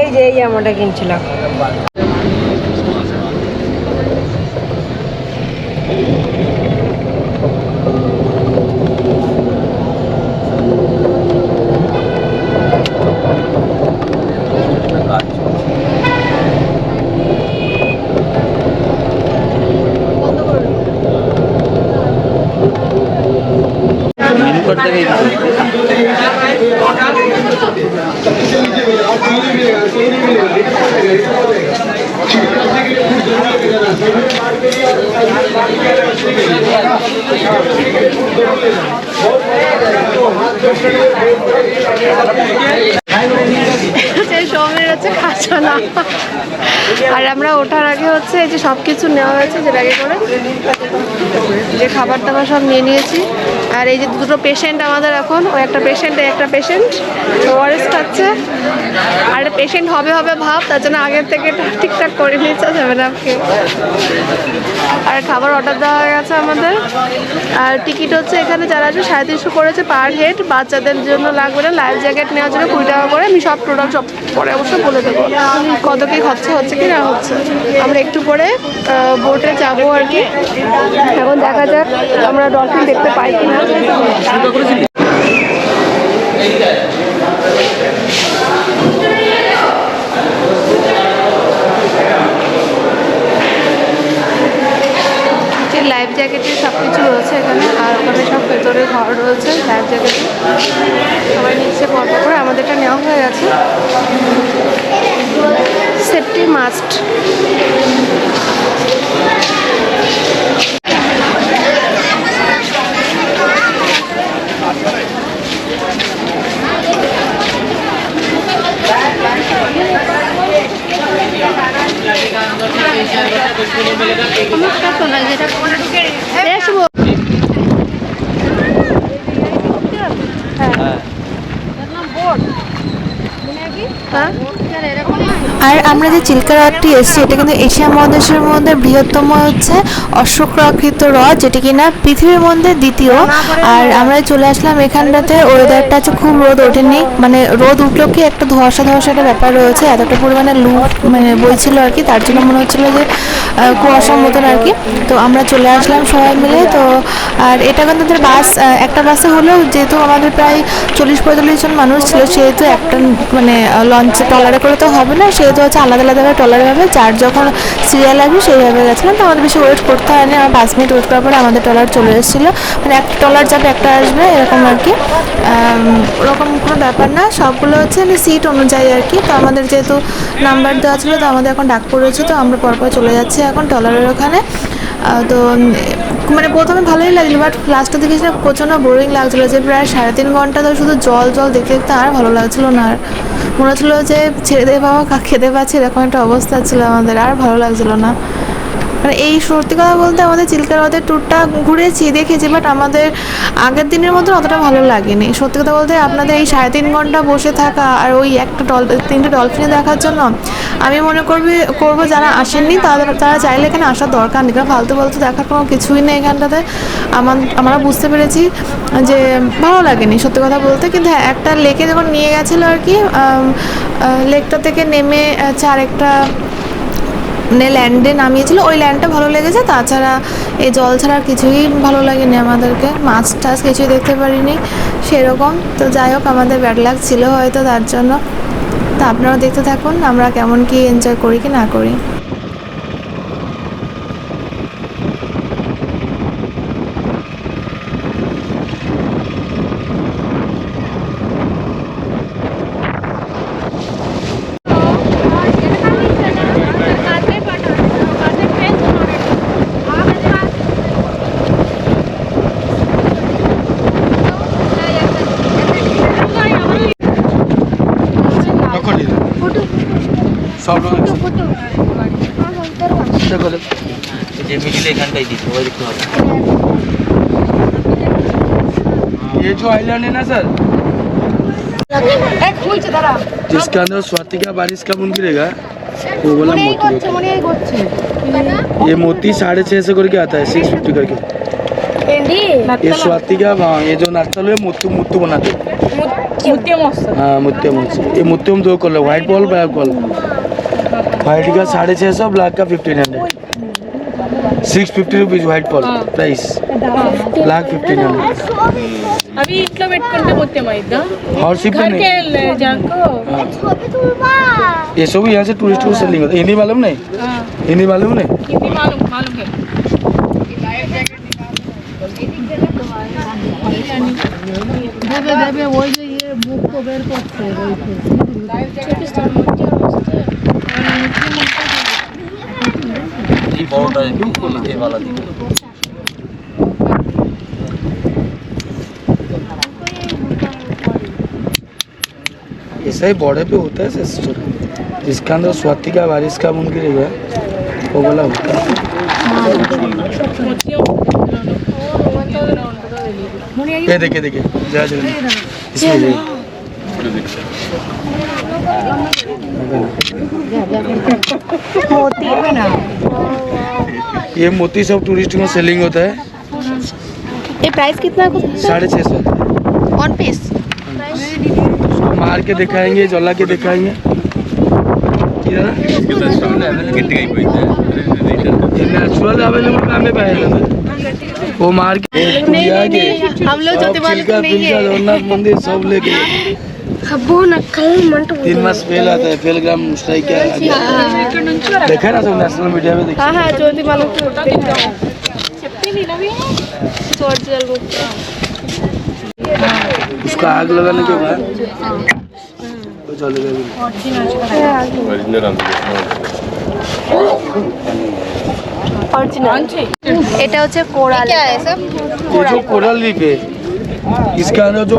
এই যে এই জামাটা কিনছিলাম। 这上面的最卡子呢？আর আমরা ওঠার আগে হচ্ছে এই যে সব কিছু নেওয়া হয়েছে, যে ব্যাগে করে। যে খাবার দাবার সব নিয়ে নিয়েছি। আর এই যে দুটো পেশেন্ট আমাদের এখন, ও একটা পেশেন্ট একটা পেশেন্ট ওআরএস খাচ্ছে আর পেশেন্ট হবে হবে ভাব, তার জন্য আগের থেকে ঠিকঠাক করে নিচ্ছে সেভেন আপকে আর খাবার অর্ডার দেওয়া হয়ে গেছে আমাদের। আর টিকিট হচ্ছে এখানে যারা আছে, সাড়ে তিনশো করেছে পার হেড বাচ্চাদের জন্য লাগবে না লাইফ জ্যাকেট নেওয়ার জন্য কুড়ি টাকা করে। আমি সব টোটাল সব পরে অবশ্য বলে দেবো। কত কি খরচা হচ্ছে কি না হচ্ছে। আমরা একটু পরে বোটে যাব আর কি। এখন দেখা যাক আমরা ডলফিন দেখতে পাই কি না লাইফ জ্যাকেটের সব কিছু রয়েছে এখানে, আর ওখানে সব ভেতরে ঘর রয়েছে লাইফ জ্যাকেটে সবাই নিচ্ছে পর্ব করে, আমাদেরটা নেওয়া হয়ে গেছে। সেফটি মাস্ট হ্যাঁ আর আমরা যে চিল্কা হ্রদটি এসেছি, এটা কিন্তু এশিয়া মহাদেশের মধ্যে বৃহত্তম হচ্ছে অশ্বক্রাকৃত হ্রদ, যেটি কিনা পৃথিবীর মধ্যে দ্বিতীয়। আর আমরা চলে আসলাম এখানটাতে। ওয়েদারটা হচ্ছে খুব রোদ ওঠেনি। মানে রোদ উঠল কি একটা ধোয়াশা ধোয়াশা একটা ব্যাপার রয়েছে, এতটা পরিমাণে লু মানে বইছিল আর কি, তার জন্য মনে হচ্ছিল যে কুয়াশার মতন আর কি। তো আমরা চলে আসলাম সবাই মিলে। তো, আর এটা কিন্তু আমাদের বাস একটা বাসে হলেও যেহেতু আমাদের প্রায় চল্লিশ পঁয়তাল্লিশ জন মানুষ ছিল, সেহেতু একটা মানে লঞ্চে ট্রলারে করে তো হবে না সেহেতু হচ্ছে আলাদা আলাদাভাবে ট্রলারে হবে যার যখন সিরিয়াল আসবে সেইভাবে গেছিলাম তো আমাদের বেশি ওয়েট করতে হয়নি। আমার পাঁচ মিনিট ওয়েট করার পরে আমাদের ট্রলার চলে এসেছিল। মানে একটা ট্রলার যাবে, একটা আসবে, এরকম আর কি। ওরকম কোনো ব্যাপার না। সবগুলো হচ্ছে মানে সিট অনুযায়ী আর কি। তো আমাদের যেহেতু নাম্বার দেওয়া ছিল, তো আমাদের এখন ডাক পড়েছে, তো আমরা পরপর চলে যাচ্ছি এখন ট্রলারের ওখানে। তো মানে প্রথমে ভালোই লাগল বাট লাস্টের দিকে সেটা প্রচণ্ড বোরিং লাগছিল যে প্রায় সাড়ে তিন ঘণ্টা তো শুধু জল জল দেখতে দেখতে আর ভালো লাগছিল না। আর মনে হচ্ছিল যে ছেড়ে দে বাবা খেতে পাচ্ছি এরকম একটা অবস্থা ছিল আমাদের, আর ভালো লাগছিল না। মানে এই সত্যি কথা বলতে আমাদের চিল্কা হ্রদের ট্যুরটা ঘুরেছি, দেখেছি বাট আমাদের আগের দিনের মতো অতটা ভালো লাগেনি। সত্যি কথা বলতে আপনাদের এই সাড়ে তিন ঘণ্টা বসে থাকা আর ওই একটা ডল, তিনটে ডলফিনে দেখার জন্য আমি মনে করবি, করব যারা আসেননি, তাদের, তারা চাইলে এখানে আসার দরকার নেই। কারণ ফালতু ফালতু দেখার কোনো কিছুই নেই এখানটাতে। আমার, আমরা বুঝতে পেরেছি যে ভালো লাগেনি সত্যি কথা বলতে। কিন্তু হ্যাঁ একটা লেকে যখন নিয়ে গেছিল আর কি লেকটা থেকে নেমে হচ্ছে আরেকটা মানে ল্যান্ডে নামিয়েছিল, ওই ল্যান্ডটা ভালো লেগেছে, তাছাড়া এই জল ছাড়া কিছুই ভালো লাগেনি আমাদেরকে, মাছ টাছ কিছুই দেখতে পারিনি, সেরকম। তো যাই হোক, আমাদের ব্যাড লাগ ছিল হয়তো, তার জন্য। তা আপনারাও দেখতে থাকুন, আমরা কেমন কি এনজয় করি কি না করি। যে মিডিলে এখানটাই দিই সবাই দেখতে পাবে ये जो आइलैंड है ना सर जिसके अंदर स्वाति का बारिश का बुन गिरेगा वो वाला मोती होता है। ये मोती साढ़े छः सौ करके आता है सिक्स फिफ्टी करके ये स्वातिका हाँ ये जो नाचल है मुत्तु मुत्तु बनाते हाँ मुत्यम ये मुत्यम दो colour white ball black ball white का साढ़े छः सौ ब्लैक का fifteen hundred six fifty rupees white ball price black fifteen hundred black fifteen ಅವಿ ಇಂಟ್ಲೋ ಪೆಟ್ಕೊಂಡೆ माइंड ಮೈದ और शिप नहीं। हाँ। ये सब यहाँ से टूरिस्ट को सेलिंग होता है हिंदी मालूम नहीं? हिंदी मालूम नहीं? हिंदी मालूम मालूम है। देवे देवे वही ये बुक को बेर करते हैं बॉर्डर है बिल्कुल ये वाला दिख ऐसा ही बॉर्डर पे होता है सिस्टर जिसका अंदर स्वाति का बारिश का मुन गिरेगा वो वाला होता है ये देखिए देखिए जय जय इसमें मोती ये मोती सब टूरिस्ट में सेलिंग होता है। ये प्राइस कितना साढ़े छः सौ। वन पीस मार के दिखाएँगे जला के दिखाएँगे। नेचुरल अवेलेबल में वो मार के हम लोग मंदिर सब लेके। तीन मास फेल आता है फेल ग्राम स्ट्राइक क्या है देखा ना तुम नेशनल मीडिया में? देखा हाँ। जो भी मालूम उसका आग लगाने के बाद? এটা হচ্ছে কোরাল। এটা কোরাল লিপে इसका जो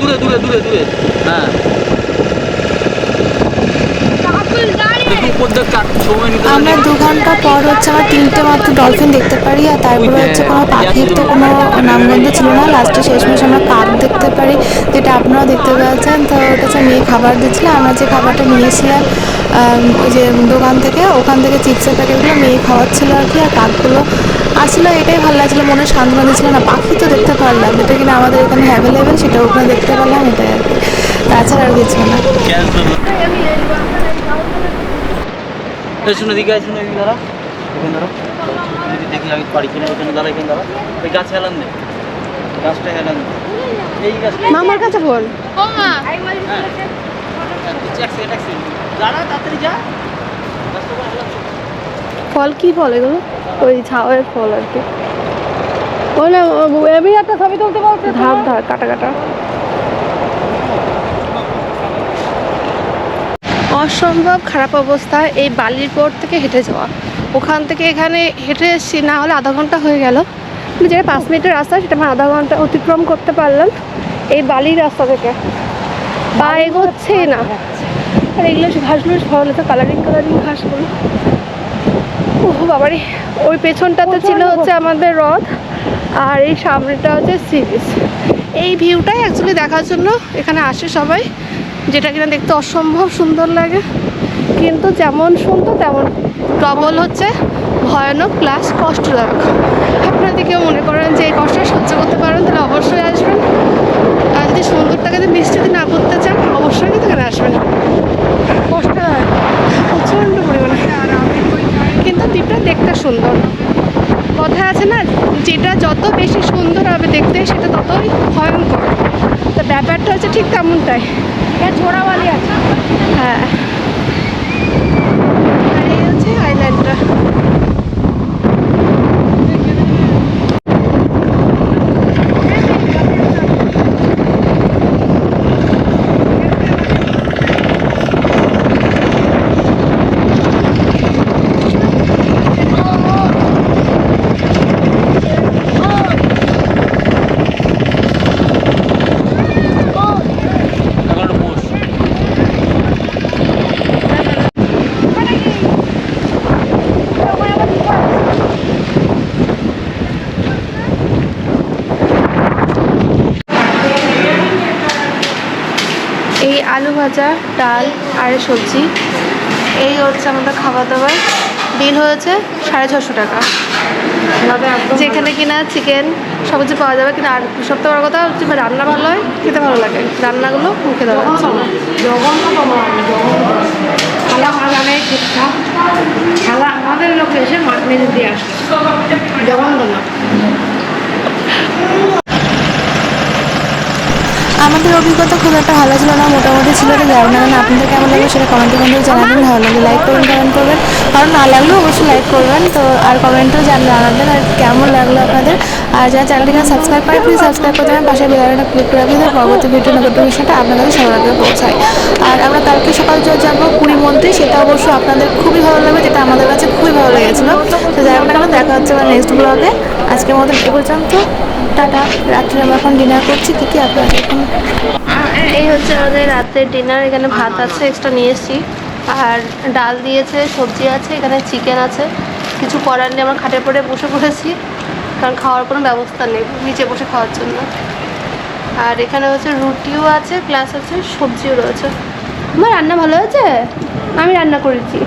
দূরে দূরে দূরে দূরে। দূরে হ্যাঁ আমরা দু ঘণ্টা পর হচ্ছে আমরা তিনটে মাত্র ডলফিন দেখতে পারি আর তারপরে হচ্ছে কোনো পাখির তো কোনো নামগন্ধ ছিল না। লাস্টে শেষমেশ আমরা কাক দেখতে পারি যেটা আপনারাও দেখতে পেয়েছেন। তো ওটা হচ্ছে মেয়ে খাবার দিচ্ছিল আমরা যে খাবারটা নিয়েছিলাম ওই যে দোকান থেকে ওখান থেকে চিপসের প্যাকেটগুলো মেয়ে খাওয়াচ্ছিল আর কি আর কাকগুলো আসলে এটাই ভালো লাগছিল মনে সান্ত্বনা দিচ্ছিল না পাখি তো দেখতে পারলাম যেটা কিনা আমাদের এখানে অ্যাভেলেবেল সেটা ওখানে দেখতে পারলাম এটাই আর কি তাছাড়া আর কিছু না। শুনে দিকে শুনে এদিকে দাঁড়া এখানে দাঁড়া যদি দেখি আমি পারি কিনা এখানে দাঁড়া এখানে দাঁড়া ওই গাছ হেলান দে গাছটা হেলান দে এই গাছটা মামার কাছে ফোন ট্যাক্সি ট্যাক্সি ফল কি ফল এগুলো? ওই ঝাউয়ের ফল আর কি। ওই আমি একটা ছবি তুলতে বলতে ধার ধার কাটা কাটা। অসম্ভব খারাপ অবস্থা এই বালির পর থেকে হেঁটে যাওয়া। ওখান থেকে এখানে হেঁটে এসেছি না হলে আধা ঘণ্টা হয়ে গেল। যেটা পাঁচ মিনিটের রাস্তা সেটা আমি আধা ঘণ্টা অতিক্রম করতে পারলাম এই বালির রাস্তা থেকে। পা এগোচ্ছেই না। আর এগুলো ঘাসগুলো ভালো লাগছে কালারিং কালারিং ঘাসগুলো। ও বাবারে ওই পেছনটাতে ছিল হচ্ছে আমাদের হ্রদ আর এই সামনেটা হচ্ছে সি বিচ এই ভিউটাই অ্যাকচুয়ালি দেখার জন্য এখানে আসে সবাই যেটা কিনা দেখতে অসম্ভব সুন্দর লাগে। কিন্তু যেমন সুন্দর তেমন ডবল হচ্ছে ভয়ানক প্লাস কষ্টদায়ক। আপনারা যদি কেউ মনে করেন যে এই কষ্টটা সহ্য করতে পারেন তাহলে অবশ্যই আসবেন। আর যদি সুন্দরটাকে যদি না পড়তে চান, অবশ্যই কিন্তু এখানে আসবেন। কষ্ট প্রচণ্ড পরিমাণে। কিন্তু দ্বীপটা দেখতে সুন্দর। কথা আছে আছে না, যেটা যত বেশি সুন্দর হবে দেখতে, সেটা ততই ভয়ঙ্কর। তো ব্যাপারটা হচ্ছে ঠিক তেমনটাই। এটা ঝোড়াওয়ালি আছে। হ্যাঁ আর এই হচ্ছে আইল্যান্ডটা এখন একটু বস এই আলু ভাজা ডাল আর সবজি। এই হচ্ছে আমাদের খাবার দাবার বিল হয়েছে সাড়ে ছশো টাকা। যেখানে কিনা চিকেন সব কিছু পাওয়া যাবে কিন্তু আর সবথেকে বড় কথা হচ্ছে রান্না ভালো হয় খেতে ভালো লাগে। রান্নাগুলো মুখে দেওয়া। খালা আমাদের লোক এসে মাছ মেরে দিয়ে আসে জঘন্য আমাদের অভিজ্ঞতা খুব একটা ভালো ছিল না মোটামুটি ছিল তো যাই না। কারণ আপনাদের কেমন লাগবে সেটা কমেন্টে কমেন্টে জানাবেন। ভালো লাগে লাইক করবেন কমেন্ট করবেন। কারণ না লাগলেও অবশ্যই লাইক করবেন। তো আর কমেন্টও জান জানাবেন আর কেমন লাগল আপনাদের। আর যারা চ্যানেলটিকে সাবস্ক্রাইব করে প্লিজ সাবস্ক্রাইব করতে হবে পাশে বেলাটা ক্লিক করে রাখবেন পরবর্তী ভিডিও নোটিফিকেশনটা আপনাদের সবার আগে পৌঁছায়। আর আমরা কালকে সকাল যে যাব পুরী মন্দির, সেটা অবশ্য আপনাদের খুবই ভালো লাগবে, যেটা আমাদের কাছে খুবই ভালো লেগেছিলো। তো যাই হোক কেন, দেখা হচ্ছে আমার নেক্সট ব্লগে আজকের মতো এ পর্যন্ত। টাটা। রাত্রে আমরা এখন ডিনার করছি। কী কী আপনারা এই হচ্ছে আমাদের রাতের ডিনার এখানে ভাত আছে এক্সট্রা নিয়ে এসেছি। আর ডাল দিয়েছে, সবজি আছে, এখানে চিকেন আছে। কিছু করার নেই, আমরা খাটের পরে বসে পড়েছি। কারণ খাওয়ার কোনো ব্যবস্থা নেই, নিচে বসে খাওয়ার জন্য। আর এখানে হচ্ছে রুটিও আছে প্লাস আছে সবজিও রয়েছে। আমার রান্না ভালো হয়েছে? আমি রান্না করেছি।